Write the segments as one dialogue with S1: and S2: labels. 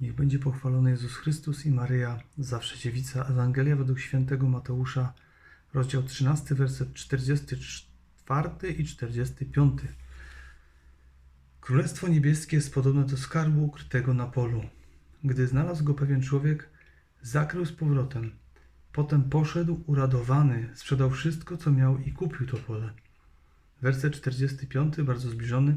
S1: Niech będzie pochwalony Jezus Chrystus i Maryja, zawsze dziewica. Ewangelia według świętego Mateusza, rozdział 13, werset 44 i 45. Królestwo niebieskie jest podobne do skarbu ukrytego na polu. Gdy znalazł go pewien człowiek, zakrył z powrotem. Potem poszedł uradowany, sprzedał wszystko, co miał i kupił to pole. Werset 45, bardzo zbliżony.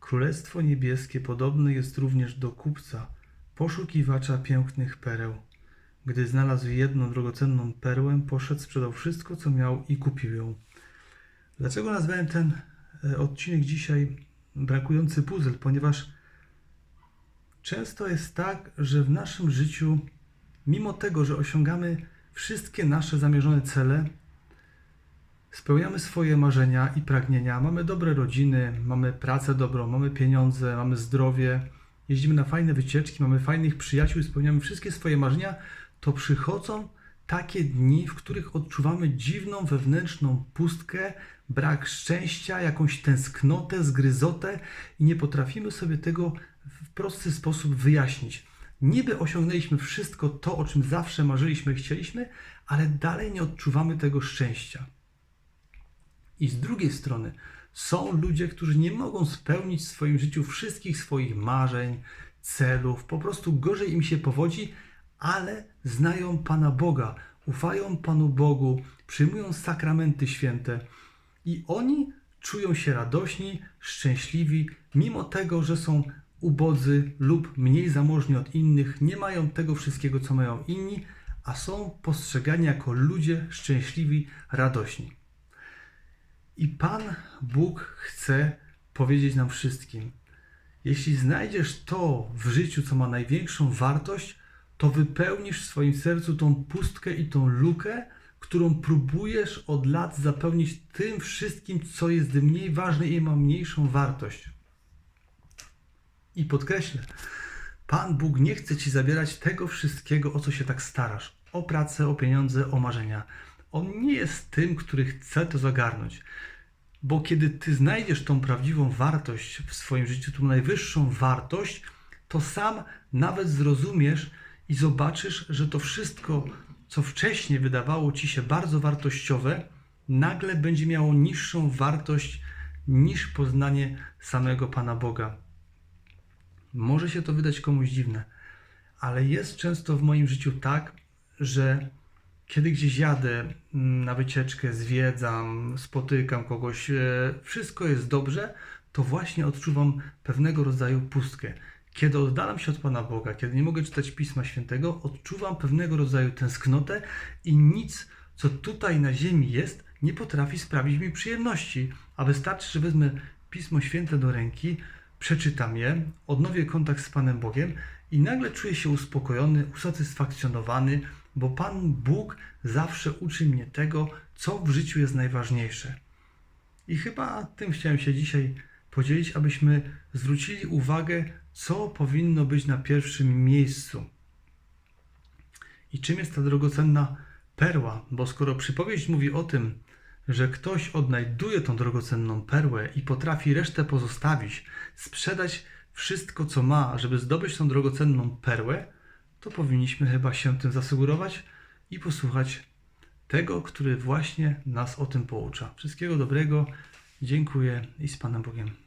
S1: Królestwo niebieskie podobne jest również do kupca, poszukiwacza pięknych pereł. Gdy znalazł jedną drogocenną perłę, poszedł, sprzedał wszystko, co miał i kupił ją. Dlaczego nazwałem ten e, odcinek dzisiaj brakujący puzzle? Ponieważ często jest tak, że w naszym życiu, mimo tego, że osiągamy wszystkie nasze zamierzone cele, spełniamy swoje marzenia i pragnienia, mamy dobre rodziny, mamy pracę dobrą, mamy pieniądze, mamy zdrowie, jeździmy na fajne wycieczki, mamy fajnych przyjaciół, spełniamy wszystkie swoje marzenia, to przychodzą takie dni, w których odczuwamy dziwną wewnętrzną pustkę, brak szczęścia, jakąś tęsknotę, zgryzotę i nie potrafimy sobie tego w prosty sposób wyjaśnić. Niby osiągnęliśmy wszystko to, o czym zawsze marzyliśmy, chcieliśmy, ale dalej nie odczuwamy tego szczęścia. I z drugiej strony są ludzie, którzy nie mogą spełnić w swoim życiu wszystkich swoich marzeń, celów, po prostu gorzej im się powodzi, ale znają Pana Boga, ufają Panu Bogu, przyjmują sakramenty święte i oni czują się radośni, szczęśliwi, mimo tego, że są ubodzy lub mniej zamożni od innych, nie mają tego wszystkiego, co mają inni, a są postrzegani jako ludzie szczęśliwi, radośni. I Pan Bóg chce powiedzieć nam wszystkim: jeśli znajdziesz to w życiu, co ma największą wartość, to wypełnisz w swoim sercu tą pustkę i tą lukę, którą próbujesz od lat zapełnić tym wszystkim, co jest mniej ważne i ma mniejszą wartość. I podkreślę, Pan Bóg nie chce ci zabierać tego wszystkiego, o co się tak starasz: o pracę, o pieniądze, o marzenia. On nie jest tym, który chce to zagarnąć. Bo kiedy ty znajdziesz tą prawdziwą wartość w swoim życiu, tą najwyższą wartość, to sam nawet zrozumiesz i zobaczysz, że to wszystko, co wcześniej wydawało ci się bardzo wartościowe, nagle będzie miało niższą wartość niż poznanie samego Pana Boga. Może się to wydać komuś dziwne, ale jest często w moim życiu tak, że kiedy gdzieś jadę mm, na wycieczkę, zwiedzam, spotykam kogoś, e, wszystko jest dobrze, to właśnie odczuwam pewnego rodzaju pustkę. Kiedy oddalam się od Pana Boga, kiedy nie mogę czytać Pisma Świętego, odczuwam pewnego rodzaju tęsknotę i nic, co tutaj na ziemi jest, nie potrafi sprawić mi przyjemności. A wystarczy, że wezmę Pismo Święte do ręki, przeczytam je, odnowię kontakt z Panem Bogiem i nagle czuję się uspokojony, usatysfakcjonowany, bo Pan Bóg zawsze uczy mnie tego, co w życiu jest najważniejsze. I chyba tym chciałem się dzisiaj podzielić, abyśmy zwrócili uwagę, co powinno być na pierwszym miejscu. I czym jest ta drogocenna perła? Bo skoro przypowieść mówi o tym, że ktoś odnajduje tą drogocenną perłę i potrafi resztę pozostawić, sprzedać wszystko, co ma, żeby zdobyć tą drogocenną perłę, to powinniśmy chyba się tym zasugerować i posłuchać tego, który właśnie nas o tym poucza. Wszystkiego dobrego, dziękuję i z Panem Bogiem.